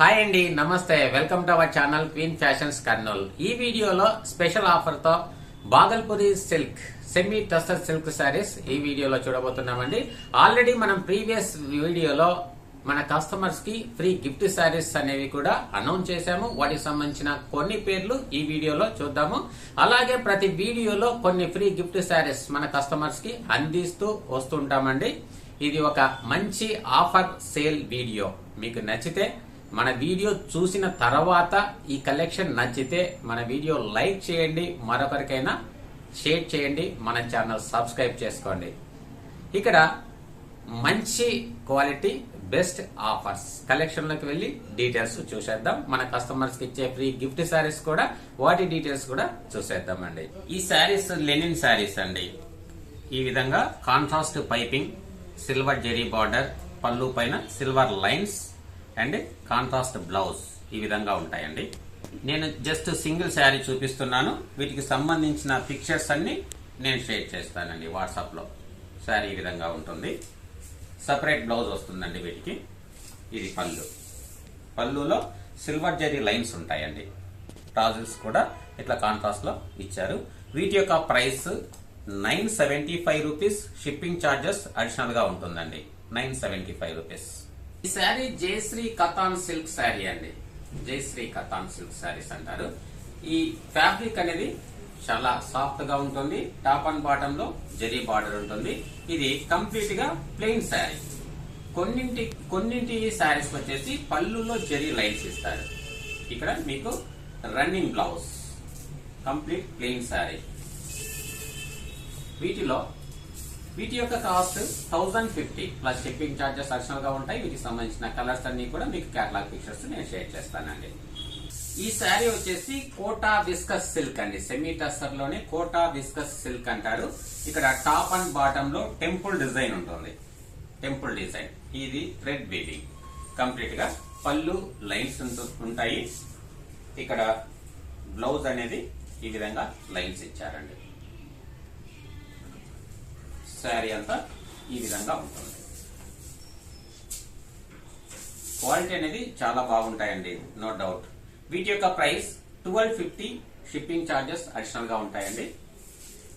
Hi అండి నమస్తే. Welcome to our channel Queen Fashions Kurnool. ఈ వీడియోలో special ఆఫర్తో Bhagalpuri silk semi tussar silk saris ఈ వీడియోలో చూడబోతున్నామండి. ఆల్రెడీ మనం ప్రీవియస్ వీడియోలో మన కస్టమర్స్కి ఫ్రీ గిఫ్ట్ శారీస్ అనేవి కూడా అనౌన్స్ చేశాము. వాటికి సంబంధించిన కొన్ని పేర్లు ఈ వీడియోలో చూద్దాము. అలాగే ప్రతి వీడియోలో కొన్ని ఫ్రీ గిఫ్ట్ శారీస్ మన కస్టమర్స్కి అందిస్తూ వస్తుంటామండి. ఇది ఒక మంచి ఆఫర్ సేల్ వీడియో. మీకు నచ్చితే మన వీడియో చూసిన తర్వాత ఈ కలెక్షన్ నచ్చితే మన వీడియో లైక్ చేయండి మరొకరికైనా షేర్ చేయండి మన ఛానల్ సబ్స్క్రైబ్ చేసుకోండి. ఇక్కడ మంచి క్వాలిటీ బెస్ట్ ఆఫర్స్. కలెక్షన్లోకి వెళ్ళి డీటెయిల్స్ చూసేద్దాం. మన కస్టమర్స్కి ఇచ్చే ఫ్రీ గిఫ్ట్ శారీస్ కూడా వాటి డీటెయిల్స్ కూడా చూసేద్దాం అండి ఈ శారీస్ లెనిన్ శారీస్ అండి. ఈ విధంగా contrast piping silver zari border పళ్ళు పైన silver lines and contrast blouse ఈ విధంగా ఉంటాయండి. నేను జస్ట్ సింగిల్ శారీ చూపిస్తున్నాను. వీటికి సంబంధించిన పిక్చర్స్ అన్ని నేను షేర్ చేస్తానండి వాట్సాప్లో శారీ ఈ విధంగా ఉంటుంది. సపరేట్ బ్లౌజ్ వస్తుందండి వీటికి. ఇది పళ్ళు. పళ్ళులో సిల్వర్ జరీ లైన్స్ ఉంటాయండి. ట్రాజల్స్ కూడా ఇట్లా కాంట్రాస్ట్లో ఇచ్చారు. వీటి యొక్క price nine seventy five rupees shipping charges అడిషనల్గా ఉంటుందండి. నైన్ సెవెంటీ ఫైవ్ రూపీస్ ఈ శారీ జయశ్రీ కథాన్ సిల్క్ శారీ అండి. జయశ్రీ కథాన్ సిల్క్ శారీస్ అంటారు. ఈ ఫ్యాబ్రిక్ అనేది చాలా సాఫ్ట్గా ఉంటుంది. టాప్ అండ్ బాటమ్లో జరీ బార్డర్ ఉంటుంది. ఇది కంప్లీట్గా ప్లెయిన్ శారీ. కొన్నింటి కొన్నింటి శారీస్ వచ్చేసి పళ్ళులో జరీ లైన్స్ ఇస్తారు. ఇక్కడ మీకు running blouse. Complete plain sari. వీటిలో వీటి యొక్క cost thousand fifty plus shipping charges అడిషనల్గా ఉంటాయి. వీటికి సంబంధించిన కలర్స్ అన్ని కూడా మీకు కేటలాగ్ పిక్చర్స్ నేను షేర్ చేస్తానండి. ఈ శారీ వచ్చేసి కోటా విస్కస్ సిల్క్ అండి. సెమీ టస్టర్లోనే కోటా విస్కస్ సిల్క్ అంటారు. ఇక్కడ టాప్ అండ్ బాటమ్లో టెంపుల్ డిజైన్ ఉంటుంది. Temple design. ఇది థ్రెడ్ వీవింగ్ కంప్లీట్గా పళ్ళు లైన్స్ ఉంటాయి. ఇక్కడ బ్లౌజ్ అనేది ఈ విధంగా లైన్స్ ఇచ్చారండి. శారీ అంతా ఈ విధంగా ఉంటుంది. క్వాలిటీ అనేది చాలా బాగుంటాయండి నో డౌట్ వీటి యొక్క price twelve fifty shipping charges అడిషనల్గా ఉంటాయండి.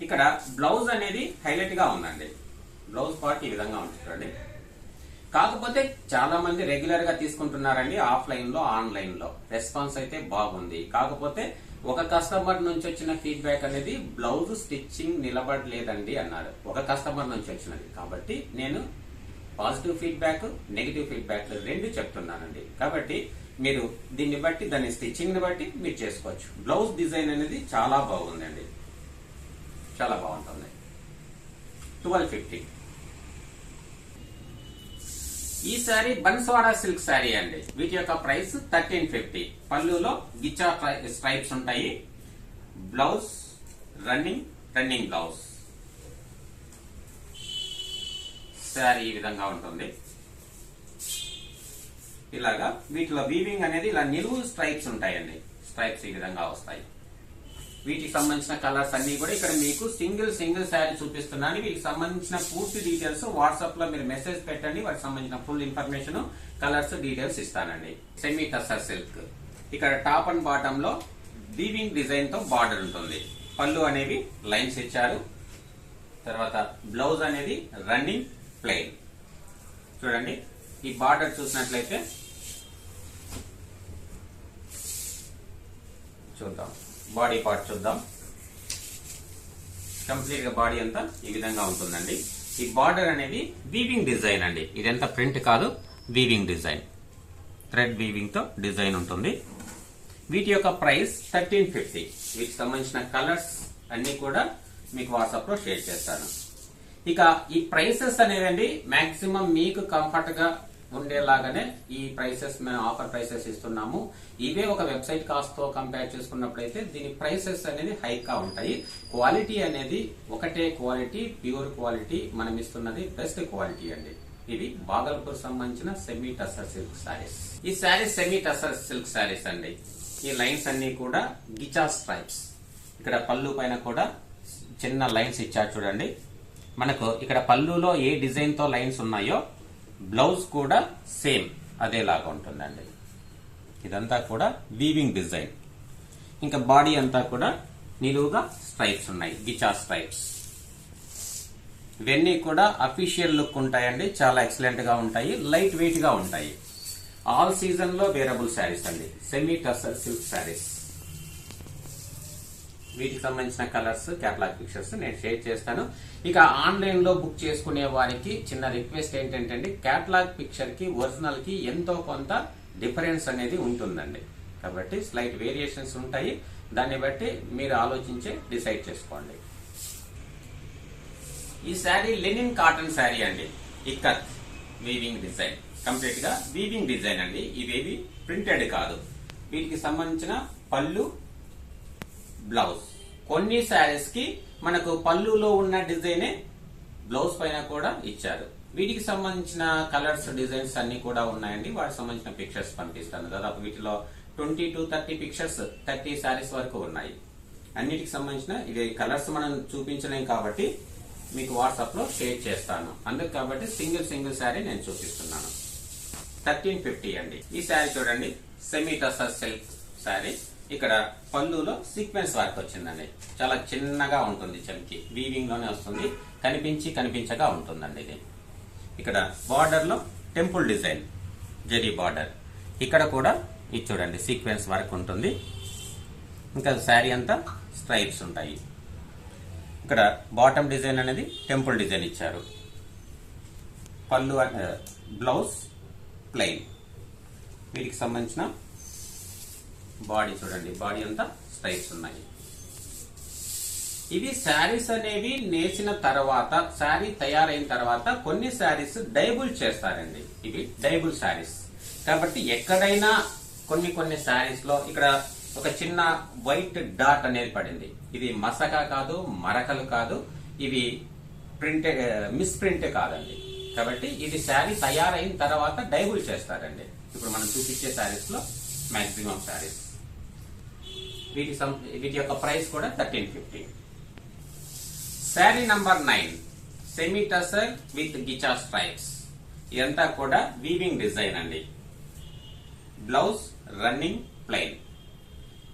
ఇక్కడ బ్లౌజ్ అనేది హైలైట్గా ఉందండి. బ్లౌజ్ పార్ట్ ఈ విధంగా ఉంటుందండి కాకపోతే చాలా మంది రెగ్యులర్గా తీసుకుంటున్నారండి ఆఫ్లైన్లో ఆన్లైన్లో. రెస్పాన్స్ అయితే బాగుంది. కాకపోతే ఒక కస్టమర్ నుంచి వచ్చిన ఫీడ్బ్యాక్ అనేది బ్లౌజ్ స్టిచ్చింగ్ నిలబడలేదండి అన్నారు ఒక కస్టమర్ నుంచి వచ్చినది. కాబట్టి నేను పాజిటివ్ ఫీడ్బ్యాక్ నెగిటివ్ ఫీడ్బ్యాక్ రెండు చెప్తున్నానండి. కాబట్టి మీరు దీన్ని బట్టి దాని స్టిచ్చింగ్ని బట్టి మీరు చేసుకోవచ్చు. బ్లౌజ్ డిజైన్ అనేది చాలా బాగుందండి. చాలా బాగుంటుంది. ట్వెల్వ్ ఫిఫ్టీ ఈ శారీ బన్స్వాడా సిల్క్ శారీ అండి. వీటి యొక్క ప్రైస్ థర్టీన్ ఫిఫ్టీ. పళ్ళులో గిచ్చా స్ట్రైప్స్ ఉంటాయి. Blouse running running blouse. Sari ఈ విధంగా ఉంటుంది. ఇలాగా వీటిలో వీవింగ్ అనేది ఇలా నిలువు స్ట్రైప్స్ ఉంటాయండి. స్ట్రైప్స్ ఈ విధంగా వస్తాయి. వీటికి సంబంధించిన కలర్స్ అన్ని కూడా ఇక్కడ మీకు సింగిల్ సింగిల్ శారీ చూపిస్తున్నాను. వీటికి సంబంధించిన పూర్తి డీటెయిల్స్ వాట్సాప్లో మీరు మెసేజ్ పెట్టండి. వాటికి సంబంధించిన ఫుల్ ఇన్ఫర్మేషన్ కలర్స్ డీటెయిల్స్ ఇస్తానండి. సెమీ టసర్ సిల్క్ ఇక్కడ టాప్ అండ్ బాటమ్లో వీవింగ్ డిజైన్తో బార్డర్ ఉంటుంది. పళ్ళు అనేవి లైన్స్ ఇచ్చారు. తర్వాత బ్లౌజ్ అనేది రన్నింగ్ ప్లెయిన్. చూడండి ఈ బార్డర్ చూసినట్లయితే చూద్దాం. బాడీ పార్ట్ చూద్దాం. కంప్లీట్గా బాడీ అంతా ఈ విధంగా ఉంటుందండి. ఈ బార్డర్ అనేది వీవింగ్ డిజైన్ అండి. ఇదంతా ప్రింట్ కాదు వీవింగ్ డిజైన్. థ్రెడ్ వీవింగ్తో డిజైన్ ఉంటుంది. వీటి యొక్క ప్రైస్ థర్టీన్ ఫిఫ్టీ. వీటికి సంబంధించిన కలర్స్ అన్ని కూడా మీకు వాట్సాప్లో షేర్ చేస్తాను. ఇక ఈ ప్రైసెస్ అనేవండి మాక్సిమం మీకు కంఫర్ట్గా ఉండేలాగానే ఈ ప్రైసెస్ మేము ఆఫర్ ప్రైసెస్ ఇస్తున్నాము. ఇవే ఒక వెబ్సైట్ కాస్ట్తో కంపేర్ చేసుకున్నప్పుడైతే దీని ప్రైసెస్ అనేది హైక్గా ఉంటాయి. క్వాలిటీ అనేది ఒకటే క్వాలిటీ ప్యూర్ క్వాలిటీ మనం ఇస్తున్నది బెస్ట్ క్వాలిటీ అండి. ఇది బాగల్పూర్ సంబంధించిన సెమీ టసర్ సిల్క్ శారీస్ ఈ శారీస్ సెమీ టసర్ సిల్క్ శారీస్ అండి. ఈ లైన్స్ అన్ని కూడా గిచా స్ట్రైప్స్ ఇక్కడ పళ్ళు పైన కూడా చిన్న లైన్స్ ఇచ్చారు చూడండి. మనకు ఇక్కడ పళ్ళులో ఏ డిజైన్తో లైన్స్ ఉన్నాయో బ్లౌజ్ కూడా సేమ్ అదేలాగా ఉంటుందండి. ఇదంతా కూడా వీవింగ్ డిజైన్ ఇంకా బాడీ అంతా కూడా నిలువుగా స్ట్రైప్స్ ఉన్నాయి గిచా స్ట్రైప్స్ ఇవన్నీ కూడా అఫీషియల్ లుక్ ఉంటాయండి చాలా ఎక్సలెంట్గా ఉంటాయి లైట్ వెయిట్గా ఉంటాయి. ఆల్ సీజన్లో వేరబుల్ శారీస్ అండి సెమీ టసర్ సిల్క్ శారీస్ వీటికి సంబంధించిన కలర్స్ కేటలాగ్ పిక్చర్స్ నేను షేర్ చేస్తాను. ఇక ఆన్లైన్లో బుక్ చేసుకునే వారికి చిన్న రిక్వెస్ట్ ఏంటంటే కేటలాగ్ పిక్చర్కి ఒరిజినల్కి ఎంతో కొంత డిఫరెన్స్ అనేది ఉంటుందండి. కాబట్టి స్లైట్ వేరియేషన్స్ ఉంటాయి. దాన్ని బట్టి మీరు ఆలోచించి డిసైడ్ చేసుకోండి. ఈ శారీ లెనిన్ కాటన్ శారీ అండి. ఇక్కత్ వీవింగ్ డిజైన్ కంప్లీట్గా వీవింగ్ డిజైన్ అండి. ఇవేవి ప్రింటెడ్ కాదు. వీటికి సంబంధించిన పళ్ళు బ్లౌజ్. కొన్ని శారీస్కి మనకు పళ్ళులో ఉన్న డిజైనే బ్లౌజ్ పైన కూడా ఇచ్చారు. వీటికి సంబంధించిన కలర్స్ డిజైన్స్ అన్ని కూడా ఉన్నాయండి. వాటికి సంబంధించిన పిక్చర్స్ పంపిస్తాను. దాదాపు వీటిలో twenty to thirty pictures thirty saris వరకు ఉన్నాయి. అన్నిటికి సంబంధించిన ఇది కలర్స్ మనం చూపించలేం కాబట్టి మీకు వాట్సాప్లో షేర్ చేస్తాను. అందుకు కాబట్టి సింగిల్ సింగిల్ శారీ నేను చూపిస్తున్నాను. థర్టీన్ ఫిఫ్టీ అండి. ఈ శారీ చూడండి. సెమీ టసర్ సిల్క్ శారీ ఇక్కడ పళ్ళులో సీక్వెన్స్ వర్క్ వచ్చిందండి. చాలా చిన్నగా ఉంటుంది చలికి వీవింగ్లోనే వస్తుంది. కనిపించి కనిపించగా ఉంటుందండి ఇది. ఇక్కడ బార్డర్లో టెంపుల్ డిజైన్ జరీ బార్డర్ ఇక్కడ కూడా ఇది చూడండి సీక్వెన్స్ వర్క్ ఉంటుంది. ఇంకా శారీ అంతా స్ట్రైప్స్ ఉంటాయి. ఇక్కడ బాటమ్ డిజైన్ అనేది టెంపుల్ డిజైన్ ఇచ్చారు. పళ్ళు uh, బ్లౌజ్ ప్లెయిన్ వీటికి సంబంధించిన బాడీ చూడండి బాడీ అంతా స్ట్రైప్స్ ఉన్నాయి. ఇవి శారీస్ అనేవి నేసిన తర్వాత శారీ తయారైన తర్వాత కొన్ని శారీస్ డైబుల్ చేస్తారండి. ఇవి డైబుల్ శారీస్. కాబట్టి ఎక్కడైనా కొన్ని కొన్ని శారీస్లో ఇక్కడ ఒక చిన్న వైట్ డాట్ అనేది పడింది. ఇది మసక కాదు మరకలు కాదు ఇవి ప్రింట్ మిస్ ప్రింట్ కాదండి. కాబట్టి ఇది శారీ తయారైన తర్వాత డైబుల్ చేస్తారండి. ఇప్పుడు మనం చూపించే శారీస్లో మాక్సిమం శారీస్. వీటి సం- వీటి యొక్క ప్రైస్ కూడా thirteen fifty. Sari number nine semi tussar with ghicha stripes. ఇదంతా కూడా వీవింగ్ డిజైన్ అండి. Blouse running plain.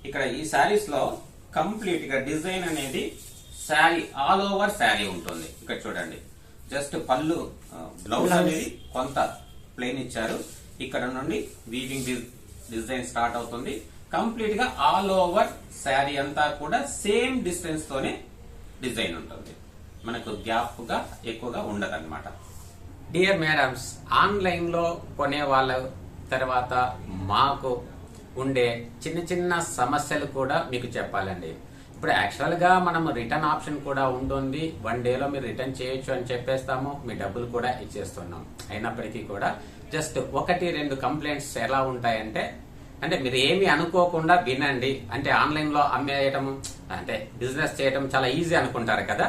ఇక్కడ ఈ శారీస్లో కంప్లీట్గా డిజైన్ అనేది శారీ ఆల్ ఓవర్ శారీ ఉంటుంది. ఇక్కడ చూడండి. జస్ట్ పళ్ళు బ్లౌజ్ అనేది కొంత ప్లెయిన్ ఇచ్చారు. ఇక్కడ నుండి వీవింగ్ డిజైన్ స్టార్ట్ అవుతుంది. కంప్లీట్గా ఆల్ ఓవర్ శారీ అంతా కూడా సేమ్ డిస్టెన్స్ తోనే డిజైన్ ఉంటుంది. మనకు గ్యాప్గా ఎక్కువగా ఉండదు అనమాట డియర్ మేడమ్స్ ఆన్లైన్లో కొనే వాళ్ళ తర్వాత మాకు ఉండే చిన్న చిన్న సమస్యలు కూడా మీకు చెప్పాలండి. ఇప్పుడు యాక్చువల్గా మనం రిటర్న్ ఆప్షన్ కూడా ఉంటుంది. వన్ డేలో మీరు రిటర్న్ చేయొచ్చు అని చెప్పేస్తాము. మీ డబ్బులు కూడా ఇచ్చేస్తున్నాం. అయినప్పటికీ కూడా జస్ట్ ఒకటి రెండు కంప్లైంట్స్ ఎలా ఉంటాయంటే అంటే మీరు ఏమి అనుకోకుండా వినండి. అంటే ఆన్లైన్లో అమ్మేయటం అంటే బిజినెస్ చేయటం చాలా ఈజీ అనుకుంటారు కదా.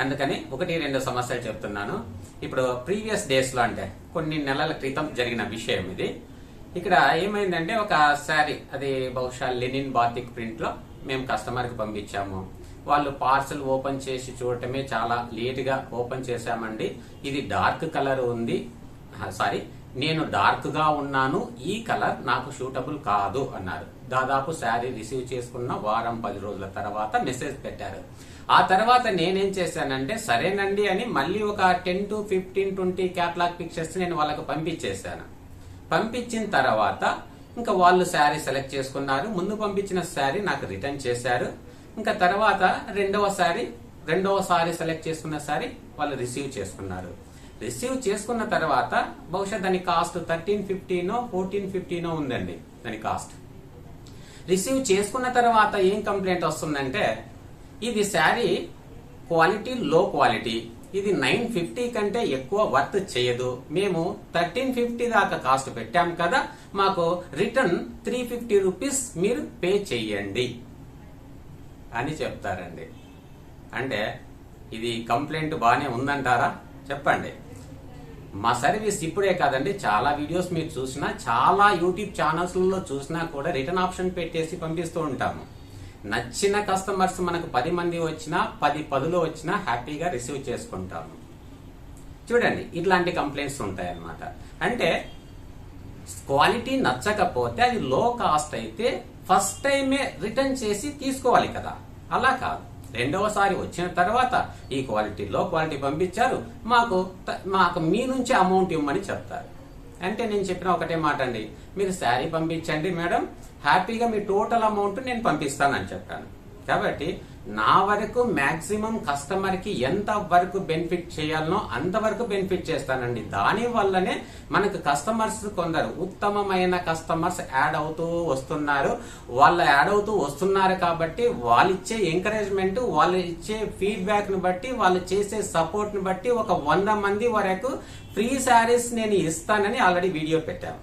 అందుకని ఒకటి రెండు సమస్యలు చెప్తున్నాను. ఇప్పుడు ప్రీవియస్ డేస్లో అంటే కొన్ని నెలల క్రితం జరిగిన విషయం ఇది. ఇక్కడ ఏమైందంటే ఒక శారీ అది బహుశా లెనిన్ బాతిక్ ప్రింట్లో మేము కస్టమర్కి పంపించాము. వాళ్ళు పార్సల్ ఓపెన్ చేసి చూడటమే చాలా లేట్గా ఓపెన్ చేశామండి. ఇది డార్క్ కలర్ ఉంది. సారీ. నేను డార్క్గా ఉన్నాను ఈ కలర్ నాకు షూటబుల్ కాదు అన్నారు. దాదాపు శారీ రిసీవ్ చేసుకున్న వారం పది రోజుల తర్వాత మెసేజ్ పెట్టారు. ఆ తర్వాత నేనేం చేశానంటే సరేనండి అని మళ్ళీ ఒక ten to fifteen twenty catalogue pictures నేను వాళ్ళకు పంపించేశాను. పంపించిన తర్వాత ఇంకా వాళ్ళు శారీ సెలెక్ట్ చేసుకున్నారు. ముందు పంపించిన శారీ నాకు రిటర్న్ చేశారు. ఇంకా తర్వాత రెండవ శారీ రెండవ సారీ సెలెక్ట్ చేసుకున్న శారీ వాళ్ళు రిసీవ్ చేసుకున్నారు. రిసీవ్ చేసుకున్న తర్వాత బహుశా దాని కాస్ట్ థర్టీన్ ఫిఫ్టీనో ఫోర్టీన్ ఫిఫ్టీనో ఉందండి దాని కాస్ట్. రిసీవ్ చేసుకున్న తర్వాత ఏం కంప్లైంట్ వస్తుందంటే ఇది శారీ క్వాలిటీ లో క్వాలిటీ. ఇది నైన్ ఫిఫ్టీ కంటే ఎక్కువ వర్త్ చేయదు. మేము థర్టీన్ ఫిఫ్టీ దాకా కాస్ట్ పెట్టాం కదా మాకు రిటర్న్ త్రీ ఫిఫ్టీ రూపీస్ మీరు పే చెయ్యండి అని చెప్తారండి. అంటే ఇది కంప్లైంట్ బాగానే ఉందంటారా? చెప్పండి. మా సర్వీస్ ఇప్పుడే కాదండి చాలా వీడియోస్ మీరు చూసినా చాలా యూట్యూబ్ ఛానల్స్లో చూసినా కూడా రిటర్న్ ఆప్షన్ పెట్టేసి పంపిస్తూ ఉంటాము. నచ్చిన కస్టమర్స్ మనకు పది మంది వచ్చినా పది పదులు వచ్చినా హ్యాపీగా రిసీవ్ చేసుకుంటాము. చూడండి ఇట్లాంటి కంప్లైంట్స్ ఉంటాయన్నమాట. అంటే క్వాలిటీ నచ్చకపోతే అది లో కాస్ట్ అయితే ఫస్ట్ టైమే రిటర్న్ చేసి తీసుకోవాలి కదా. అలా కాదు. రెండవసారి వచ్చిన తర్వాత ఈ క్వాలిటీ లో క్వాలిటీ పంపించారు. మాకు మాకు మీ నుంచి అమౌంట్ ఇవ్వమని చెప్తారు. అంటే నేను చెప్పిన ఒకటే మాట అండి. మీరు శారీ పంపించండి మేడం. హ్యాపీగా మీ టోటల్ అమౌంట్ నేను పంపిస్తానని చెప్పాను. కాబట్టి నా వరకు మాక్సిమం కస్టమర్కి ఎంత వరకు బెనిఫిట్ చేయాలనో అంతవరకు బెనిఫిట్ చేస్తానండి. దాని వల్లనే మనకు కస్టమర్స్ కొందరు ఉత్తమమైన కస్టమర్స్ యాడ్ అవుతూ వస్తున్నారు. వాళ్ళు యాడ్ అవుతూ వస్తున్నారు కాబట్టి వాళ్ళు ఇచ్చే ఎంకరేజ్మెంట్ వాళ్ళు ఇచ్చే ఫీడ్బ్యాక్ను బట్టి వాళ్ళు చేసే సపోర్ట్ను బట్టి ఒక వంద మంది వరకు ఫ్రీ శారీస్ నేను ఇస్తానని ఆల్రెడీ వీడియో పెట్టాను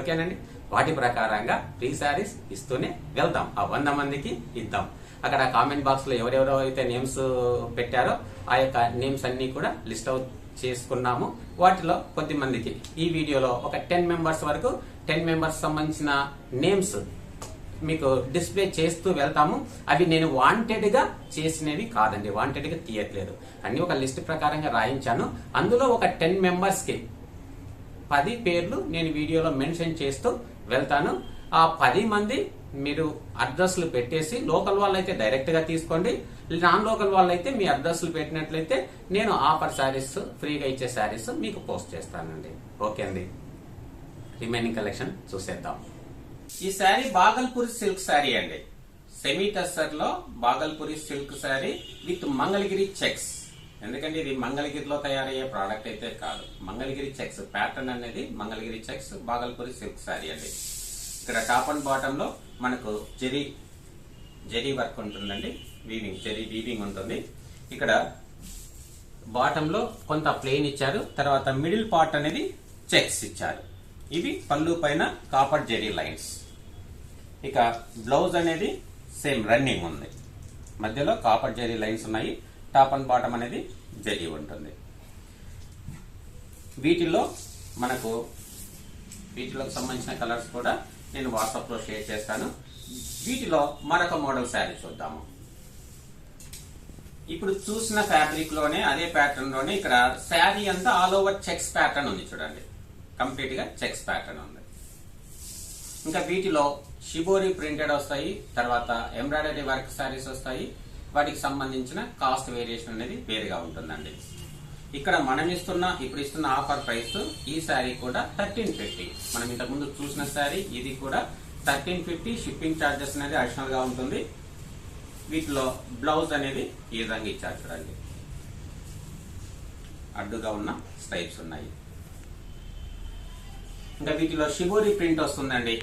ఓకేనండి? వాటి ప్రకారంగా ఫ్రీ శారీస్ ఇస్తూనే వెళ్దాం. ఆ వంద మందికి ఇద్దాం. అక్కడ కామెంట్ బాక్స్లో ఎవరెవరో అయితే నేమ్స్ పెట్టారో ఆ యొక్క నేమ్స్ అన్ని కూడా లిస్ట్ అవుట్ చేసుకున్నాము. వాటిలో కొద్ది మందికి ఈ వీడియోలో ఒక టెన్ మెంబర్స్ వరకు టెన్ మెంబర్స్ సంబంధించిన నేమ్స్ మీకు డిస్ప్లే చేస్తూ వెళ్తాము. అవి నేను వాంటెడ్గా చేసినవి కాదండి. వాంటెడ్గా తీయట్లేదు. అన్ని ఒక లిస్ట్ ప్రకారంగా రాయించాను. అందులో ఒక టెన్ మెంబర్స్కి పది పేర్లు నేను వీడియోలో మెన్షన్ చేస్తూ వెళ్తాను. ఆ పది మంది మీరు అడ్రస్లు పెట్టేసి లోకల్ వాళ్ళైతే డైరెక్ట్గా తీసుకోండి. నాన్ లోకల్ వాళ్ళైతే మీ అడ్రస్లు పెట్టినట్లయితే నేను ఆఫర్ శారీస్ ఫ్రీగా ఇచ్చే శారీస్ మీకు పోస్ట్ చేస్తానండి. ఓకే అండి? రిమైనింగ్ కలెక్షన్ చూసేద్దాం. ఈ శారీ బాగల్పూరి సిల్క్ శారీ అండి. Semi టస్సర్లో Bhagalpuri silk sari with Mangalagiri checks ఎందుకంటే ఇది మంగళగిరిలో తయారయ్యే ప్రోడక్ట్ అయితే కాదు. మంగళగిరి చెక్స్ ప్యాటర్న్ అనేది మంగళగిరి చెక్స్ బాగల్పూరి సిల్క్ శారీ అండి. ఇక్కడ టాప్ అండ్ బాటమ్లో మనకు జెరీ జెరీ వర్క్ ఉంటుందండి. వీవింగ్ జెరీ వీవింగ్ ఉంటుంది. ఇక్కడ బాటమ్లో కొంత ప్లెయిన్ ఇచ్చారు. తర్వాత మిడిల్ పార్ట్ అనేది చెక్స్ ఇచ్చారు. ఇవి పళ్ళు పైన కాపర్ జెరీ లైన్స్. ఇక బ్లౌజ్ అనేది సేమ్ రన్నింగ్ ఉంది. మధ్యలో కాపర్ జెరీ లైన్స్ ఉన్నాయి. టాప్ అండ్ బాటమ్ అనేది జెరీ ఉంటుంది. వీటిలో మనకు వీటిలోకి సంబంధించిన కలర్స్ కూడా నేను వాట్సాప్లో షేర్ చేస్తాను. వీటిలో మరొక మోడల్ శారీ చూద్దాము. ఇప్పుడు చూసిన ఫ్యాబ్రిక్లోనే అదే ప్యాటర్న్లోనే ఇక్కడ శారీ అంతా ఆల్ ఓవర్ చెక్స్ ప్యాటర్న్ ఉంది చూడండి. కంప్లీట్గా చెక్స్ ప్యాటర్న్ ఉంది. ఇంకా వీటిలో షిబోరి ప్రింటెడ్ వస్తాయి తర్వాత ఎంబ్రాయిడరీ వర్క్ శారీస్ వస్తాయి. వాటికి సంబంధించిన కాస్ట్ వేరియేషన్ అనేది వేరుగా ఉంటుందండి. ఇక్కడ మనం ఇస్తున్న ఇప్పుడు ఇస్తున్న ఆఫర్ ప్రైస్ ఈ శారీ కూడా థర్టీన్ ఫిఫ్టీ మనం ఇంతకు ముందు చూసిన శారీ ఇది కూడా థర్టీన్ ఫిఫ్టీ షిప్పింగ్ ఛార్జెస్ అనేది అడిషనల్గా ఉంటుంది. వీటిలో బ్లౌజ్ అనేది ఈ విధంగా ఇచ్చారు చూడండి. అడ్డుగా ఉన్న స్టైప్స్ ఉన్నాయి. ఇంకా వీటిలో షిబోరి ప్రింట్ వస్తుందండి.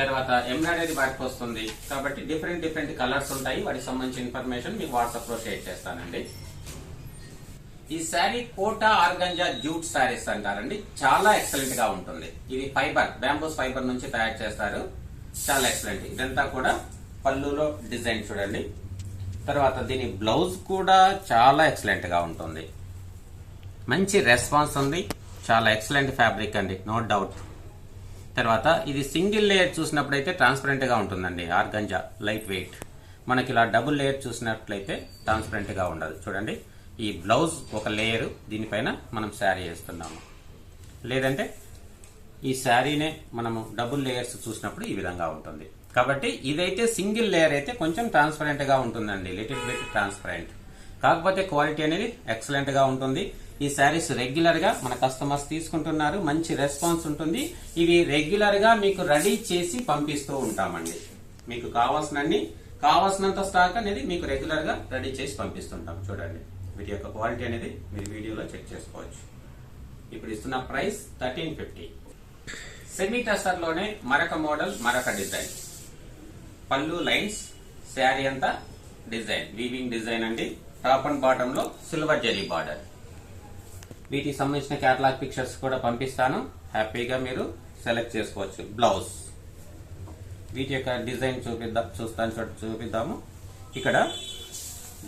తర్వాత ఎంబ్రాయిడరీ వర్క్ వస్తుంది. కాబట్టి డిఫరెంట్ డిఫరెంట్ కలర్స్ ఉంటాయి. వాటికి సంబంధించిన ఇన్ఫర్మేషన్ మీకు వాట్సాప్లో షేర్ చేస్తానండి. ఈ శారీ కోటా ఆర్గంజా జూట్ శారీస్ అంటారండి. చాలా ఎక్సలెంట్గా ఉంటుంది. ఇది ఫైబర్ బ్యాంబూస్ ఫైబర్ నుంచి తయారు చేస్తారు. చాలా ఎక్సలెంట్ ఇదంతా కూడా పళ్ళులో డిజైన్ చూడండి. తర్వాత దీని బ్లౌజ్ కూడా చాలా ఎక్సలెంట్గా ఉంటుంది. మంచి రెస్పాన్స్ ఉంది. చాలా ఎక్సలెంట్ ఫ్యాబ్రిక్ అండి నో డౌట్ తర్వాత ఇది సింగిల్ లేయర్ చూసినప్పుడైతే ట్రాన్స్పరెంట్గా ఉంటుందండి ఆర్గంజా లైట్ వెయిట్ మనకి ఇలా డబుల్ లేయర్ చూసినట్లయితే ట్రాన్స్పరెంట్గా ఉండదు. చూడండి. ఈ బ్లౌజ్ ఒక లేయర్ దీనిపైన మనం శారీ వేస్తున్నాము. లేదంటే ఈ శారీనే మనము డబుల్ లేయర్స్ చూసినప్పుడు ఈ విధంగా ఉంటుంది. కాబట్టి ఇదైతే సింగిల్ లేయర్ అయితే కొంచెం ట్రాన్స్పరెంట్గా ఉంటుందండి. లిటిల్ బిట్ ట్రాన్స్పరెంట్ కాకపోతే క్వాలిటీ అనేది ఎక్సలెంట్గా ఉంటుంది. ఈ శారీస్ రెగ్యులర్గా మన కస్టమర్స్ తీసుకుంటున్నారు. మంచి రెస్పాన్స్ ఉంటుంది. ఇవి రెగ్యులర్గా మీకు రెడీ చేసి పంపిస్తూ ఉంటామండి. మీకు కావాల్సినన్ని కావాల్సినంత స్టాక్ అనేది మీకు రెగ్యులర్గా రెడీ చేసి పంపిస్తుంటాం. చూడండి. వీటి యొక్క క్వాలిటీ అనేది మీరు వీడియోలో చెక్ చేసుకోవచ్చు. ఇప్పుడు ఇస్తున్న ప్రైస్ థర్టీన్ ఫిఫ్టీ. సెమీ టసర్లోనే మరొక మోడల్ మరొక డిజైన్. పళ్ళు లైన్స్ శారీ అంతా డిజైన్. వీవింగ్ డిజైన్ అండి. టాప్ అండ్ బాటమ్లో సిల్వర్ జరీ బార్డర్. వీటికి సంబంధించిన క్యాటలాగ్ పిక్చర్స్ కూడా పంపిస్తాను. హ్యాపీగా మీరు సెలెక్ట్ చేసుకోవచ్చు. బ్లౌజ్. వీటి యొక్క డిజైన్ చూపిద్దాం చూస్తాను చూపిద్దాము. ఇక్కడ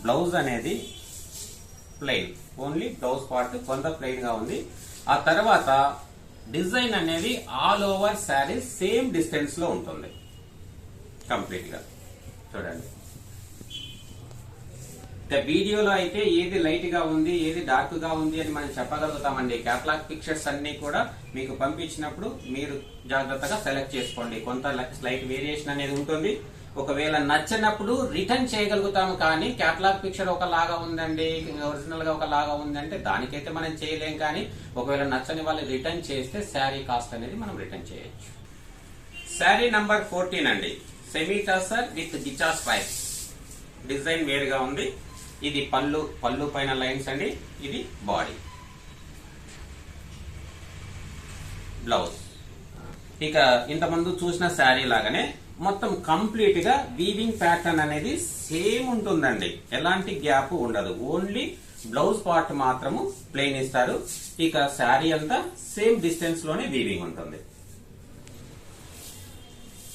బ్లౌజ్ అనేది ప్లెయిన్ ఓన్లీ బ్లౌజ్ పార్ట్ కొంత ప్లెయిన్గా ఉంది. ఆ తర్వాత డిజైన్ అనేది ఆల్ ఓవర్ శారీ సేమ్ డిస్టెన్స్లో ఉంటుంది. కంప్లీట్గా. చూడండి. వీడియోలో అయితే ఏది లైట్గా ఉంది ఏది డార్క్గా ఉంది అని మనం చెప్పగలుగుతామండి. కేటలాగ్ పిక్చర్స్ అన్ని కూడా మీకు పంపించినప్పుడు మీరు జాగ్రత్తగా సెలెక్ట్ చేసుకోండి. కొంత స్లైట్ వేరియేషన్ అనేది ఉంటుంది. ఒకవేళ నచ్చినప్పుడు రిటర్న్ చేయగలుగుతాము కానీ క్యాటలాగ్ పిక్చర్ ఒకలాగా ఉందండి ఒరిజినల్గా ఒకలాగా ఉందంటే దానికైతే మనం చేయలేం కానీ ఒకవేళ నచ్చని వాళ్ళు రిటర్న్ చేస్తే శారీ కాస్ట్ అనేది మనం రిటర్న్ చేయొచ్చు. శారీ నంబర్ ఫోర్టీన్ అండి. Semi tussar with ghichas pipe design వేరుగా ఉంది. ఇది పళ్ళు పళ్ళు పైన లైన్స్ అండి. ఇది బాడీ. బ్లౌజ్. ఇక ఇంతకుముందు చూసిన శారీ లాగానే మొత్తం కంప్లీట్గా వీవింగ్ ప్యాటర్న్ అనేది సేమ్ ఉంటుందండి. ఎలాంటి గ్యాప్ ఉండదు. ఓన్లీ బ్లౌజ్ పార్ట్ మాత్రము ప్లెయిన్ ఇస్తారు. ఇక శారీ అంతా సేమ్ డిస్టెన్స్లోనే వీవింగ్ ఉంటుంది.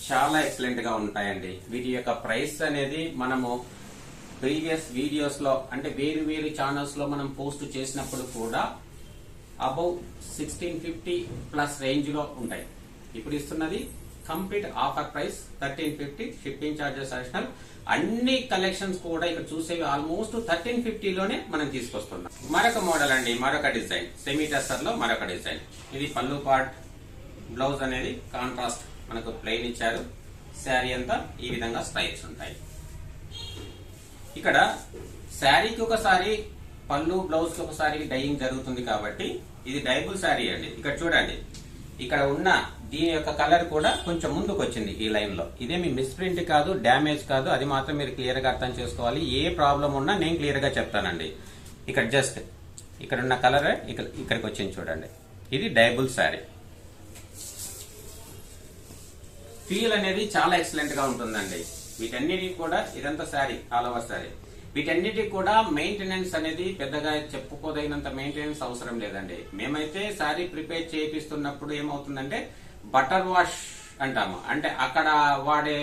చాలా ఎక్సలెంట్గా ఉంటాయండి. వీటి యొక్క ప్రైస్ అనేది మనము ప్రీవియస్ వీడియోస్లో అంటే వేరు వేరు ఛానల్స్లో మనం పోస్ట్ చేసినప్పుడు కూడా అబౌవ్ సిక్స్టీన్ ఫిఫ్టీ ప్లస్ రేంజ్లో ఉంటాయి. ఇప్పుడు ఇస్తున్నది complete offer price thirteen fifty shipping charges additional అన్ని కలెక్షన్స్ కూడా ఇక్కడ చూసేవి ఆల్మోస్ట్ థర్టీన్ ఫిఫ్టీలోనే మనం తీసుకొస్తున్నాం. మరొక మోడల్ అండి మరొక డిజైన్ సెమీ టెస్టర్లో మరొక డిజైన్ ఇది పళ్ళు పార్ట్ బ్లౌజ్ అనేది కాంట్రాస్ట్ మనకు ప్లెయిన్ ఇచ్చారు. శారీ అంతా ఈ విధంగా స్టైల్స్ ఉంటాయి. ఇక్కడ శారీకి ఒకసారి పళ్ళు బ్లౌజ్కి ఒకసారి డైయింగ్ జరుగుతుంది కాబట్టి ఇది డైబుల్ శారీ అండి. ఇక్కడ చూడండి ఇక్కడ ఉన్న దీని యొక్క కలర్ కూడా కొంచెం ముందుకు వచ్చింది ఈ లైన్లో ఇదేమి మిస్ప్రింట్ కాదు డ్యామేజ్ కాదు అది మాత్రం మీరు క్లియర్గా అర్థం చేసుకోవాలి. ఏ ప్రాబ్లం ఉన్నా నేను క్లియర్గా చెప్తానండి. ఇక్కడ జస్ట్ ఇక్కడ ఉన్న కలర్ ఇక్కడ ఇక్కడికి వచ్చింది చూడండి. ఇది డైబుల్ శారీ ఫీల్ అనేది చాలా ఎక్సలెంట్గా ఉంటుందండి. వీటన్నిటికి కూడా ఇదంతా శారీ ఆల్ ఓవర్ శారీ వీటన్నిటికి కూడా మెయింటెనెన్స్ అనేది పెద్దగా చెప్పుకోదగినంత మెయింటెనెన్స్ అవసరం లేదండి. మేమైతే శారీ ప్రిపేర్ చేపిస్తున్నప్పుడు ఏమవుతుందంటే బటర్ వాష్ అంటాము. అంటే అక్కడ వాడే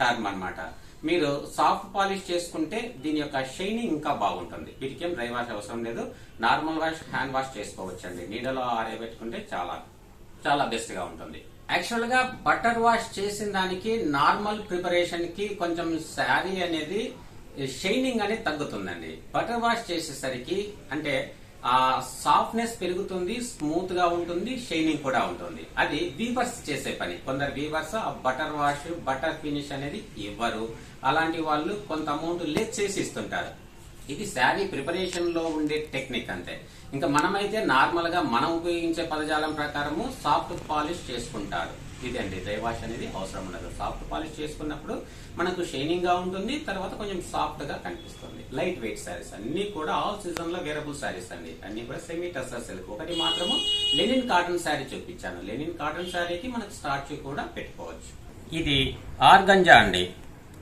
టర్మ్ అన్నమాట. మీరు సాఫ్ట్ పాలిష్ చేసుకుంటే దీని యొక్క షైనింగ్ ఇంకా బాగుంటుంది. వీటికి ఏం డ్రై వాష్ అవసరం లేదు. నార్మల్ వాష్ హ్యాండ్ వాష్ చేసుకోవచ్చండి. నీడలో ఆరేబెట్టుకుంటే చాలా చాలా బెస్ట్గా ఉంటుంది. యాక్చువల్గా బటర్ వాష్ చేసిన దానికి నార్మల్ ప్రిపరేషన్కి కొంచెం శారీ అనేది షైనింగ్ అనేది తగ్గుతుందండి. బటర్ వాష్ చేసేసరికి అంటే ఆ సాఫ్ట్నెస్ పెరుగుతుంది స్మూత్గా ఉంటుంది షైనింగ్ కూడా ఉంటుంది. అది వీవర్స్ చేసే పని. కొందరు వీవర్స్ ఆ బటర్ వాష్ బటర్ ఫినిష్ అనేది ఇవ్వరు. అలాంటి వాళ్ళు కొంత అమౌంట్ లెస్ చేసి ఇస్తుంటారు. ఇది శారీ ప్రిపరేషన్లో ఉండే టెక్నిక్ అంతే. ఇంకా మనమైతే నార్మల్గా మనం ఉపయోగించే పదజాలం ప్రకారము సాఫ్ట్ పాలిష్ చేసుకుంటారు. ఇదండి డ్రై వాష్ అనేది అవసరం ఉండదు. సాఫ్ట్ పాలిష్ చేసుకున్నప్పుడు మనకు షైనింగ్గా ఉంటుంది తర్వాత కొంచెం సాఫ్ట్గా కనిపిస్తుంది. లైట్ వెయిట్ శారీస్ అన్నీ కూడా ఆల్ సీజన్లో వేరబుల్ శారీస్ అండి. అన్నీ కూడా సెమీ టసర్ సిల్క్ ఒకటి మాత్రము లెనిన్ కాటన్ శారీ చూపించాను. లెనిన్ కాటన్ శారీకి మనకు స్టార్చ్ కూడా పెట్టుకోవచ్చు. ఇది ఆర్గంజా అండి.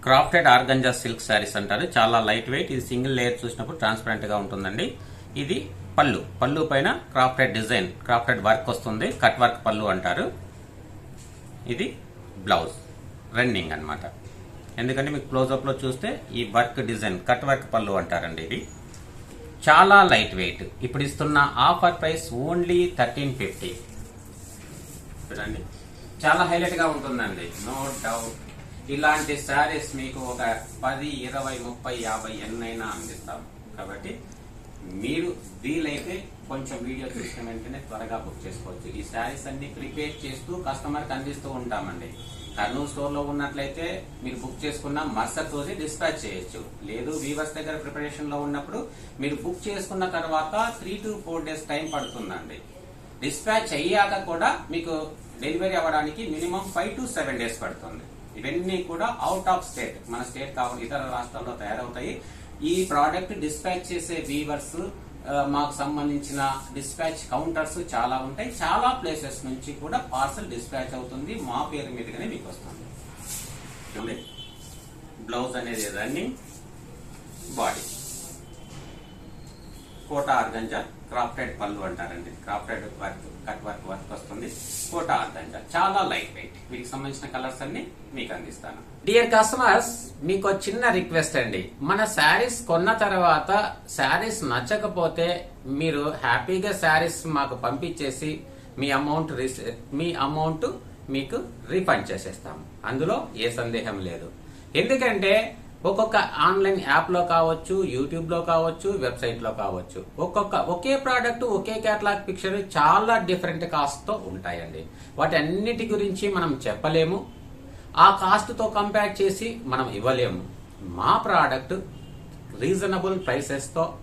క్రాఫ్టెడ్ ఆర్గంజా సిల్క్ శారీస్ అంటారు. చాలా లైట్ వెయిట్. ఇది సింగిల్ లేయర్ చూసినప్పుడు ట్రాన్స్పరెంట్గా ఉంటుందండి. ఇది పళ్ళు. పళ్ళు పైన క్రాఫ్టెడ్ డిజైన్ క్రాఫ్టెడ్ వర్క్ వస్తుంది. కట్ వర్క్ పళ్ళు అంటారు. ఇది బ్లౌజ్ రన్నింగ్ అన్నమాట. ఎందుకంటే మీకు క్లోజప్లో చూస్తే ఈ వర్క్ డిజైన్ కట్ వర్క్ పళ్ళు అంటారండి ఇది. చాలా లైట్ వెయిట్ ఇప్పుడు ఇస్తున్న offer price only thirteen fifty చూడండి. చాలా హైలైట్గా ఉంటుందండి. నో డౌట్ ఇలాంటి శారీస్ మీకు ఒక పది ఇరవై ముప్పై యాభై ఎన్నైనా అందిస్తాం. కాబట్టి మీరు వీలైతే కొంచెం వీడియో చూసిన వెంటనే త్వరగా బుక్ చేసుకోవచ్చు. ఈ శారీస్ అన్ని ప్రిపేర్ చేస్తూ కస్టమర్కి అందిస్తూ ఉంటామండి. కర్నూలు స్టోర్లో ఉన్నట్లయితే మీరు బుక్ చేసుకున్న మరుసటి రోజే డిస్పాచ్ చేయొచ్చు. లేదు వీవర్స్ దగ్గర ప్రిపరేషన్లో ఉన్నప్పుడు మీరు బుక్ చేసుకున్న తర్వాత three to four days time పడుతుందండి. డిస్పాచ్ అయ్యాక కూడా మీకు డెలివరీ అవ్వడానికి minimum five to seven days పడుతుంది. ఇవన్నీ కూడా అవుట్ ఆఫ్ స్టేట్ మన స్టేట్ కావాలి ఇతర రాష్ట్రాల్లో తయారవుతాయి. ఈ ప్రోడక్ట్ డిస్పాచ్ చేసే వీవర్స్ మాకు సంబంధించిన డిస్పాచ్ కౌంటర్స్ చాలా ఉంటాయి. చాలా ప్లేసెస్ నుంచి కూడా పార్సల్ డిస్పాచ్ అవుతుంది. మా పేరు మీదుగానే మీకు వస్తుంది. బ్లౌజ్ అనేది running body Kota organza crafted పళ్ళు అంటారండి. Crafted work cut work work వస్తుంది. కోటా ఆర్గంజా చాలా లైట్ వెయిట్. మీకు సంబంధించిన కలర్స్ అన్ని మీకు అందిస్తాను. డియర్ కస్టమర్స్ మీకు చిన్న రిక్వెస్ట్ అండి. మన శారీస్ కొన్న తర్వాత శారీస్ నచ్చకపోతే మీరు హ్యాపీగా శారీస్ మాకు పంపించేసి మీ అమౌంట్ మీ అమౌంట్ మీకు రీఫండ్ చేసేస్తాము. అందులో ఏ సందేహం లేదు. ఎందుకంటే ఒక్కొక్క ఆన్లైన్ యాప్లో కావచ్చు యూట్యూబ్లో కావచ్చు వెబ్సైట్లో కావచ్చు. ఒక్కొక్క ఒకే ప్రోడక్ట్ ఒకే కేటలాగ్ పిక్చర్ చాలా డిఫరెంట్ కాస్ట్తో ఉంటాయండి. వాటి అన్నిటి గురించి మనం చెప్పలేము. ఆ కాస్ట్తో కంపేర్ చేసి మనం ఇవ్వలేము. మా ప్రోడక్ట్ రీజనబుల్ ప్రైసెస్తో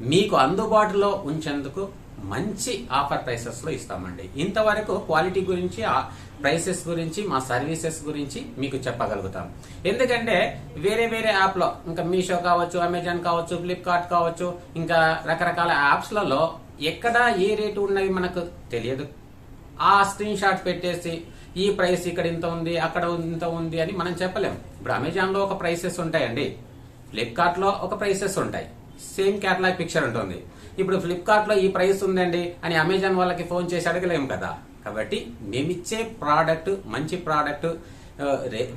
మీకు అందుబాటులో ఉంచేందుకు మంచి ఆఫర్ ప్రైసెస్లో ఇస్తామండి. ఇంతవరకు క్వాలిటీ గురించి ఆ ప్రైసెస్ గురించి మా సర్వీసెస్ గురించి మీకు చెప్పగలుగుతాం. ఎందుకంటే వేరే వేరే యాప్లో ఇంకా మీషో కావచ్చు అమెజాన్ కావచ్చు ఫ్లిప్కార్ట్ కావచ్చు ఇంకా రకరకాల యాప్స్లలో ఎక్కడ ఏ రేటు ఉన్నవి మనకు తెలియదు. ఆ స్క్రీన్ షాట్ పెట్టేసి ఈ ప్రైస్ ఇక్కడ ఇంత ఉంది అక్కడ ఇంత ఉంది అని మనం చెప్పలేం. ఇప్పుడు అమెజాన్లో ఒక ప్రైసెస్ ఉంటాయండి. ఫ్లిప్కార్ట్లో ఒక ప్రైసెస్ ఉంటాయి. సేమ్ క్యాటలాగ్ పిక్చర్ ఉంటుంది. ఇప్పుడు ఫ్లిప్కార్ట్లో ఈ ప్రైస్ ఉందండి అని అమెజాన్ వాళ్ళకి ఫోన్ చేసి అడగలేము కదా. కాబట్టి మేమిచ్చే ప్రోడక్ట్ మంచి ప్రోడక్ట్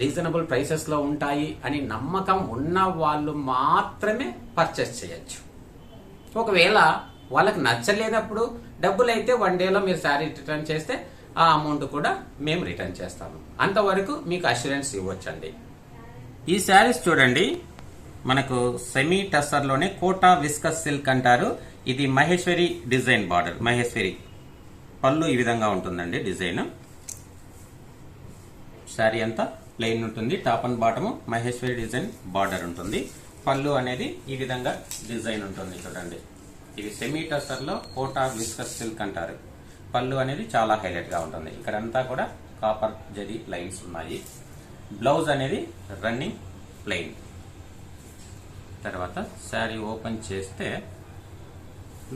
రీజనబుల్ ప్రైసెస్లో ఉంటాయి అని నమ్మకం ఉన్న వాళ్ళు మాత్రమే పర్చేస్ చేయొచ్చు. ఒకవేళ వాళ్ళకి నచ్చలేనప్పుడు డబ్బులు అయితే వన్ డేలో మీరు శారీ రిటర్న్ చేస్తే ఆ అమౌంట్ కూడా మేము రిటర్న్ చేస్తాము. అంతవరకు మీకు అష్యూరెన్స్ ఇవ్వచ్చండి. ఈ శారీస్ చూడండి. మనకు సెమీ టస్సర్లోనే కోటా విస్కస్ సిల్క్ అంటారు. ఇది మహేశ్వరి డిజైన్ బార్డర్. మహేశ్వరి పళ్ళు ఈ విధంగా ఉంటుందండి డిజైన్. శారీ అంతా ప్లెయిన్ ఉంటుంది. Top and bottom Maheshwari design border ఉంటుంది. పళ్ళు అనేది ఈ విధంగా డిజైన్ ఉంటుంది చూడండి. ఇది సెమీ టస్టర్లో కోటా విస్కస్ సిల్క్ అంటారు. పళ్ళు అనేది చాలా హైలైట్గా ఉంటుంది. ఇక్కడంతా కూడా కాపర్ జరి లైన్స్ ఉన్నాయి. బ్లౌజ్ అనేది రన్నింగ్ ప్లెయిన్ తర్వాత శారీ ఓపెన్ చేస్తే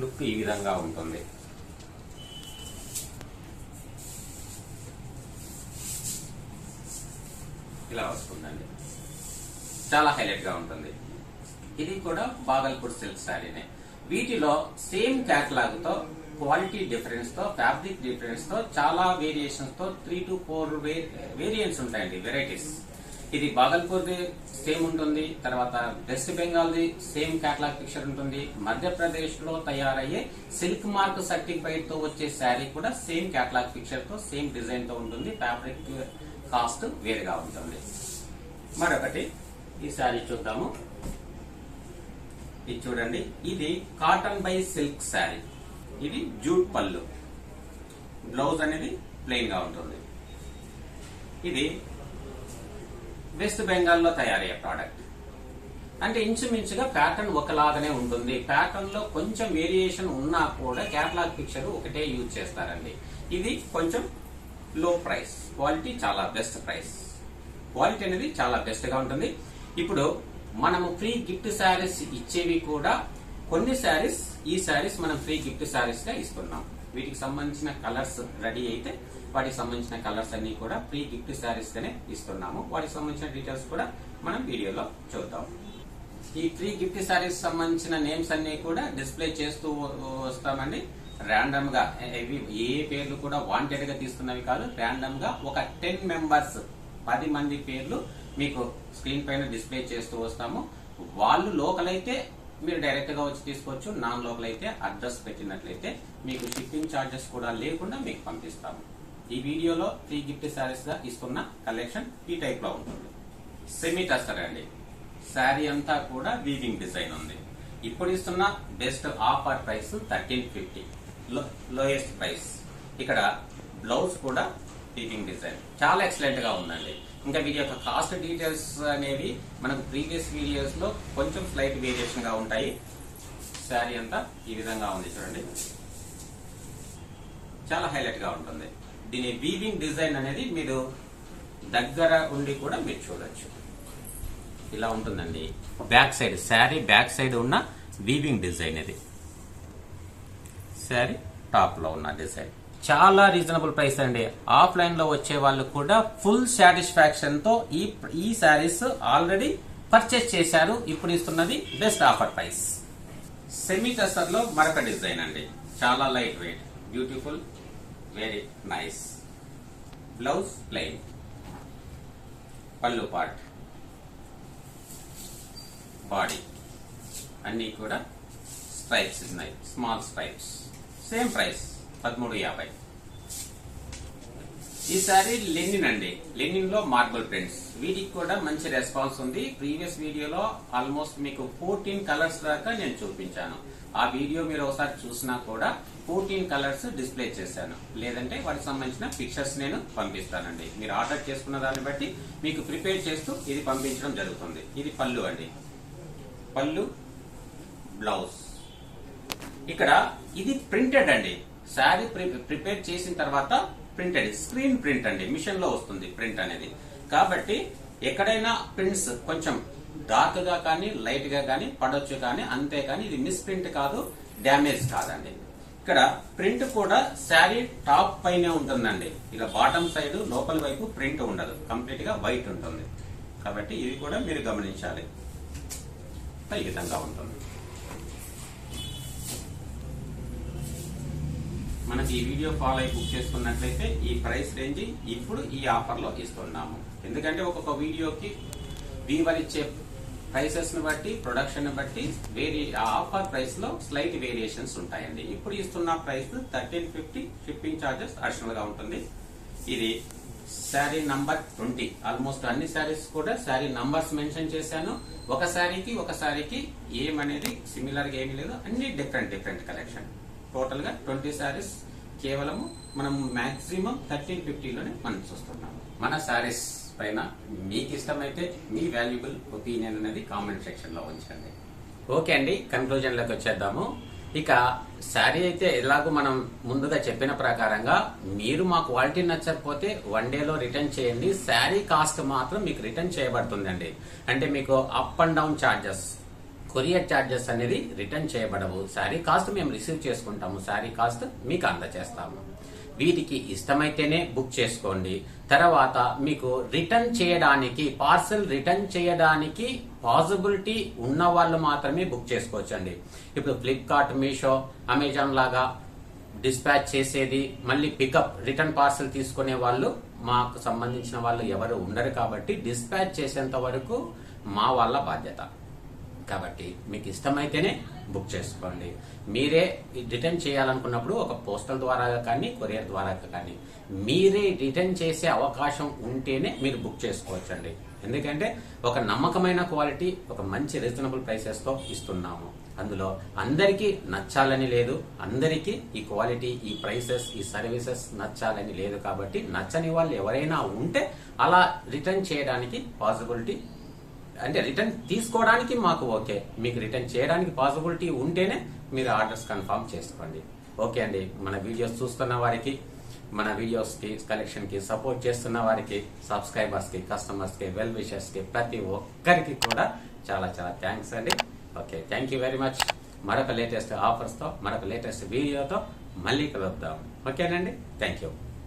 లుక్ ఈ విధంగా ఉంటుంది. ఇలా వస్తుందండి. చాలా హైలైట్గా ఉంటుంది. ఇది కూడా బాగల్పూర్ సిల్క్ శారీనే. వీటిలో సేమ్ క్యాటలాగ్తో తో క్వాలిటీ డిఫరెన్స్తో ఫ్యాబ్రిక్ డిఫరెన్స్తో చాలా వేరియేషన్స్తో త్రీ టు ఫోర్ వేరియంట్స్ ఉంటాయండి వెరైటీస్ ఇది బాగల్పూర్ సేమ్ ఉంటుంది. తర్వాత West Bengal the same catalogue picture ఉంటుంది. మధ్యప్రదేశ్లో తయారయ్యే సిల్క్ మార్క్ సర్టిఫైడ్తో వచ్చే శారీ కూడా సేమ్ కేటలాగ్ పిక్చర్తో సేమ్ డిజైన్తో ఉంటుంది. ఫ్యాబ్రిక్ కాస్ట్ వేరుగా ఉంటుంది. మరొకటి ఈ శారీ చూద్దాము. ఇది చూడండి. ఇది కాటన్ బై సిల్క్ శారీ. ఇది జూట్ పళ్ళు. బ్లౌజ్ అనేది ప్లెయిన్గా ఉంటుంది. ఇది వెస్ట్ బెంగాల్లో తయారయ్యే ప్రోడక్ట్ అంటే ఇంచుమించుగా ప్యాటర్న్ ఒకలాగానే ఉంటుంది. ప్యాటర్న్లో కొంచెం వేరియేషన్ ఉన్నా కూడా కేటలాగ్ పిక్చర్ ఒకటే యూజ్ చేస్తారండి. ఇది కొంచెం లో ప్రైస్ క్వాలిటీ చాలా బెస్ట్ ప్రైస్ క్వాలిటీ అనేది చాలా బెస్ట్గా ఉంటుంది. ఇప్పుడు మనము ఫ్రీ గిఫ్ట్ శారీస్ ఇచ్చేవి కూడా కొన్ని శారీస్ ఈ శారీస్ మనం ఫ్రీ గిఫ్ట్ శారీస్గా ఇస్తున్నాం. వీటికి సంబంధించిన కలర్స్ రెడీ అయితే వాటికి సంబంధించిన కలర్స్ అన్ని కూడా ఫ్రీ గిఫ్ట్ శారీస్ గానే ఇస్తున్నాము. వాటికి సంబంధించిన డీటెయిల్స్ కూడా మనం వీడియోలో చూద్దాం. ఈ ఫ్రీ గిఫ్ట్ శారీస్ సంబంధించిన నేమ్స్ అన్ని కూడా డిస్ప్లే చేస్తూ వస్తామండి. ర్యాండమ్గా ఇవి ఏ పేర్లు కూడా వాంటెడ్గా తీసుకున్నవి కాదు. ర్యాండమ్గా ఒక టెన్ మెంబర్స్ పది మంది పేర్లు మీకు స్క్రీన్ పైన డిస్ప్లే చేస్తూ వస్తాము. వాళ్ళు లోకల్ అయితే మీరు డైరెక్ట్గా వచ్చి తీసుకోవచ్చు. నాన్ లోకల్ అయితే అడ్రస్ పెట్టినట్లయితే మీకు షిప్పింగ్ ఛార్జెస్ కూడా లేకుండా మీకు పంపిస్తాము. ఈ వీడియోలో ఫ్రీ గిఫ్ట్ శారీస్గా ఇస్తున్న కలెక్షన్ ఈ టైప్లో ఉంటుంది. సెమీ టస్టర్ అండి. శారీ అంతా కూడా వీవింగ్ డిజైన్ ఉంది. ఇప్పుడు ఇస్తున్న best offer price thirteen fifty lowest price ఇక్కడ బ్లౌజ్ కూడా వీవింగ్ డిజైన్ చాలా ఎక్సలెంట్గా ఉందండి. ఇంకా వీటి యొక్క కాస్ట్ డీటెయిల్స్ అనేవి మనకు ప్రీవియస్ వీడియోస్లో కొంచెం స్లైట్ వేరియేషన్గా ఉంటాయి. శారీ అంతా ఈ విధంగా ఉంది చూడండి. చాలా హైలైట్గా ఉంటుంది. దీని వీవింగ్ డిజైన్ అనేది మీరు దగ్గర ఉండి కూడా మీరు చూడొచ్చు. ఇలా ఉంటుందండి. Back side sari back side ఉన్న వీవింగ్ డిజైన్ ఇది. శారీ టాప్లో ఉన్న డిజైన్ చాలా రీజనబుల్ ప్రైస్ అండి. ఆఫ్లైన్లో వచ్చే వాళ్ళు కూడా ఫుల్ సాటిస్ఫాక్షన్తో ఈ ఈ శారీస్ ఆల్రెడీ పర్చేస్ చేశారు. ఇప్పుడు ఇస్తున్నది best offer price semi tussar మరొక డిజైన్ అండి. చాలా light weight beautiful very nice blouse plain పళ్ళు పార్ట్ బాడీ అన్ని కూడా స్ట్రైప్స్ ఉన్నాయి. స్మాల్ స్ట్రైప్స్ సేమ్ ప్రైస్ పదమూడు యాభై. ఈ సారీ లెనిన్ అండి. లెనిన్లో మార్బుల్ ప్రింట్స్ వీటికి కూడా మంచి రెస్పాన్స్ ఉంది. ప్రీవియస్ వీడియోలో ఆల్మోస్ట్ మీకు ఫోర్టీన్ కలర్స్ దాకా నేను చూపించాను. ఆ వీడియో మీరు ఒకసారి చూసినా కూడా ఫోర్టీన్ కలర్స్ డిస్ప్లే చేశాను. లేదంటే వాటికి సంబంధించిన పిక్చర్స్ నేను పంపిస్తానండి. మీరు ఆర్డర్ చేసుకున్న దాన్ని బట్టి మీకు ప్రిపేర్ చేస్తూ ఇది పంపించడం జరుగుతుంది. ఇది పళ్ళు అండి. పళ్ళు బ్లౌజ్ ఇక్కడ ఇది ప్రింటెడ్ అండి. శారీ ప్రిపేర్ చేసిన తర్వాత ప్రింటెడ్ స్క్రీన్ ప్రింట్ అండి. మిషన్లో వస్తుంది ప్రింట్ అనేది. కాబట్టి ఎక్కడైనా ప్రింట్స్ కొంచెం డార్క్గా కానీ లైట్గా కానీ పడొచ్చు కానీ అంతే కానీ ఇది మిస్ ప్రింట్ కాదు డ్యామేజ్ కాదండి. ఇక్కడ ప్రింట్ కూడా శారీ టాప్ పైనే ఉంటుందండి. ఇలా బాటమ్ సైడ్ లోపల వైపు ప్రింట్ ఉండదు. కంప్లీట్గా వైట్ ఉంటుంది. కాబట్టి ఇది కూడా మీరు గమనించాలి. ఈ విధంగా ఉంటుంది. మనకి ఈ వీడియో ఫాలో అయి బుక్ చేసుకున్నట్లయితే ఈ ప్రైస్ రేంజ్ ఇప్పుడు ఈ ఆఫర్లో ఇస్తున్నాము. ఎందుకంటే ఒక్కొక్క వీడియోకి వీవర్ ఇచ్చే ప్రైసెస్ని బట్టి ప్రొడక్షన్ బట్టి వేరి ఆఫర్ ప్రైస్లో స్లైట్ వేరియేషన్స్ ఉంటాయండి. ఇప్పుడు ఇస్తున్న price thirteen fifty shipping charges అడిషనల్గా ఉంటుంది. ఇది శారీ నంబర్ ట్వంటీ ఆల్మోస్ట్ అన్ని శారీస్ కూడా శారీ నంబర్స్ మెన్షన్ చేశాను. ఒక శారీకి ఒక శారీకి ఏమనేది సిమిలర్గా ఏమీ లేదు. అన్ని డిఫరెంట్ డిఫరెంట్ కలెక్షన్ టోటల్గా ట్వంటీ శారీస్ కేవలము మనం మాక్సిమం థర్టీన్ ఫిఫ్టీలోనే మనం చూస్తున్నాము. మన శారీస్. పైన మీకు ఇష్టమైతే మీ వాల్యుబుల్ ఒపీనియన్ అనేది కామెంట్ సెక్షన్లో ఉంచండి. ఓకే అండి కన్క్లూజన్లోకి వచ్చేద్దాము. ఇక శారీ అయితే ఎలాగో మనం ముందుగా చెప్పిన ప్రకారంగా మీరు మా క్వాలిటీ నచ్చకపోతే వన్ డేలో రిటర్న్ చేయండి. శారీ కాస్ట్ మాత్రం మీకు రిటర్న్ చేయబడుతుందండి. అంటే మీకు up and down charges courier charges అనేది రిటర్న్ చేయబడవు. శారీ కాస్ట్ మేము రిసీవ్ చేసుకుంటాము. శారీ కాస్ట్ మీకు అందజేస్తాము వీటికి ఇష్టమైతేనే బుక్ చేసుకోండి. తర్వాత మీకు రిటర్న్ చేయడానికి పార్సల్ రిటర్న్ చేయడానికి పాసిబిలిటీ ఉన్న వాళ్ళు మాత్రమే బుక్ చేసుకోవచ్చండి. ఇప్పుడు ఫ్లిప్కార్ట్ మీషో అమెజాన్ లాగా డిస్పాచ్ చేసేది మళ్ళీ పికప్ రిటర్న్ పార్సల్ తీసుకునే వాళ్ళు మాకు సంబంధించిన వాళ్ళు ఎవరు ఉండరు కాబట్టి డిస్పాచ్ చేసేంత వరకు మా వాళ్ళ బాధ్యత. కాబట్టి మీకు ఇష్టమైతేనే బుక్ చేసుకోండి. మీరే రిటర్న్ చేయాలనుకున్నప్పుడు ఒక పోస్టల్ ద్వారా కానీ కొరియర్ ద్వారా కానీ మీరే రిటర్న్ చేసే అవకాశం ఉంటేనే మీరు బుక్ చేసుకోవచ్చండి. ఎందుకంటే ఒక నమ్మకమైన క్వాలిటీ ఒక మంచి రీజనబుల్ ప్రైసెస్తో ఇస్తున్నాము. అందులో అందరికీ నచ్చాలని లేదు అందరికీ ఈ క్వాలిటీ ఈ ప్రైసెస్ ఈ సర్వీసెస్ నచ్చాలని లేదు కాబట్టి నచ్చని వాళ్ళు ఎవరైనా ఉంటే అలా రిటర్న్ చేయడానికి పాసిబిలిటీ అంటే రిటర్న్ తీసుకోవడానికి మాకు ఓకే. మీకు రిటర్న్ చేయడానికి పాసిబిలిటీ ఉంటేనే మీరు ఆర్డర్స్ కన్ఫర్మ్ చేసుకోండి. ఓకే అండి. మన వీడియోస్ చూస్తున్న వారికి మన వీడియోస్కి కలెక్షన్కి సపోర్ట్ చేస్తున్న వారికి సబ్స్క్రైబర్స్కి కస్టమర్స్కి వెల్ విషర్స్కి ప్రతి ఒక్కరికి కూడా చాలా చాలా థ్యాంక్స్ అండి. Okay. Thank you very much మరొక లేటెస్ట్ ఆఫర్స్తో మరొక లేటెస్ట్ వీడియోతో మళ్ళీ కలుద్దాం. ఓకేనండి? Thank you